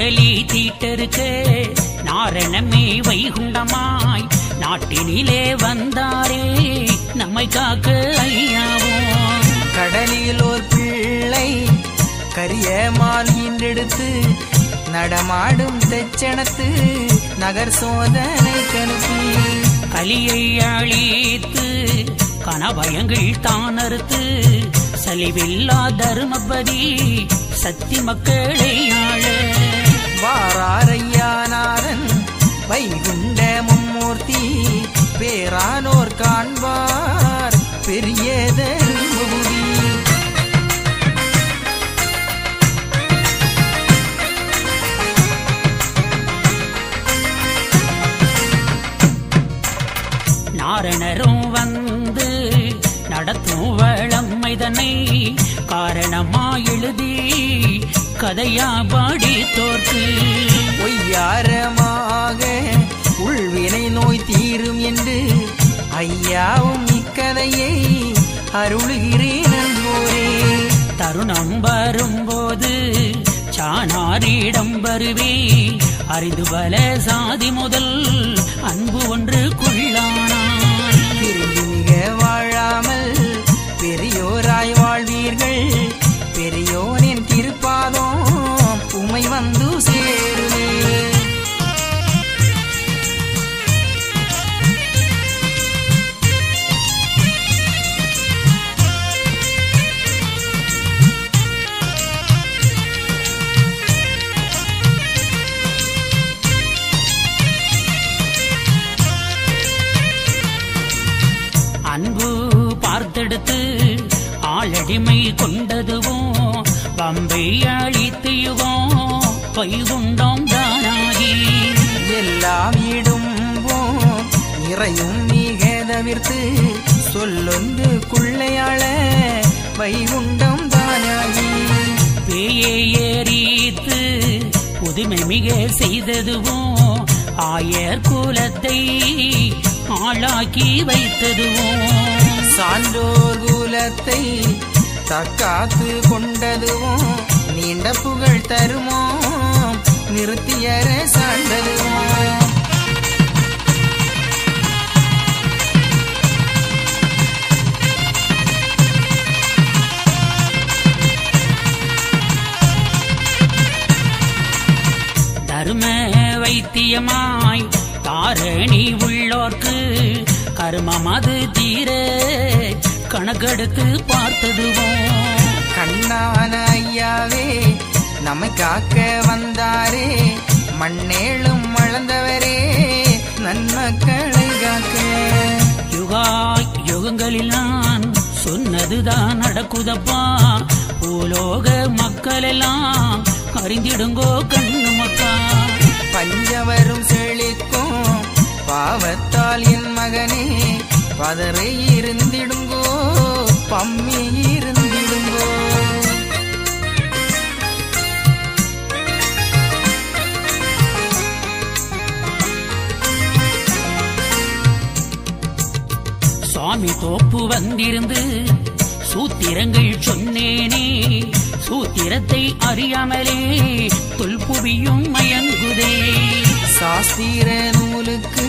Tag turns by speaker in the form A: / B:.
A: நாட்டுக்களி தீட்டருக்கு நாரணமே வைகுண்டமாய் நாட்டினிலே வந்தாரே நம்மை காக்க ஐயாவும்.
B: கடலில் ஓர் பிள்ளை கரிய மாலின்றெடுத்து நடமாடும் தெச்சனத்து நகர் சோதனை கணுப்பி
A: கலியை அழித்து கனபயங்கள் தானறுத்து சலிவில்லா தருமபதி சக்தி மக்களை ஆள
B: வாராரையானாரன் வைகுண்ட மும்மூர்த்தி பேரானோர் காண்பார் பெரிய தருமபுரி
A: நாரணரும் வந்து நடத்தும் வளம்மைதனை காரணமா எழுதி கதையா பாடி தோற்று.
B: பொய்யாரமாக உள்வினை நோய் தீரும் என்று ஐயாவும் இக்கதையை அருளுகிறேன் அன்போரே.
A: தருணம் வரும்போது சாணாரிடம் வருவே. அறிந்து பல சாதி முதல் அன்பு ஒன்று கொள்ளானான். ஆளடிமை கொண்டதுவும் பம்பை அழித்து யுகம் பைகுண்டம் தானாகி.
B: எல்லாம் இடும்போம் இறையும் மிக தவிர்த்து சொல்லொன்று குள்ளையாள வைகுண்டம் தானாகி.
A: பேயை ஏறித்து புதுமை மிக செய்ததுவும் ஆயர் குலத்தை ஆளாக்கி வைத்ததுவும்
B: சான்றோர் குலத்தை தக்காத்து கொண்டதுவும் நீண்ட புகழ் தருமோ? நிறுத்தியர சாண்டதுவும்
A: தரும வைத்தியமாய் தாரணி உள்ளோர்க்கு கர்மம் தீர கணக்கெடுத்து
B: பார்த்ததுவோ? நம்மை காக்க வந்தாரே மண்ணேளும் வளர்ந்தவரே நன்மக்களை காக்க.
A: யுகா யுகங்களில் நான் சொன்னதுதான் நடக்குதப்பா. பூலோக மக்கள் எல்லாம் அறிந்திடுங்கோ கண்ணு மக்கா.
B: பஞ்சவரும் செழிக்கும் பாவத்தால் என் மகனே பதறை இருந்திடுங்கோ பம்மி இருந்திடுங்கோ
A: சுவாமி தோப்பு வந்திருந்து சூத்திரங்கள் சொன்னேனே சூத்திரத்தை அறியாமலே தொல்புவியும் மயங்குதே.
B: சாஸ்திர நூலுக்கு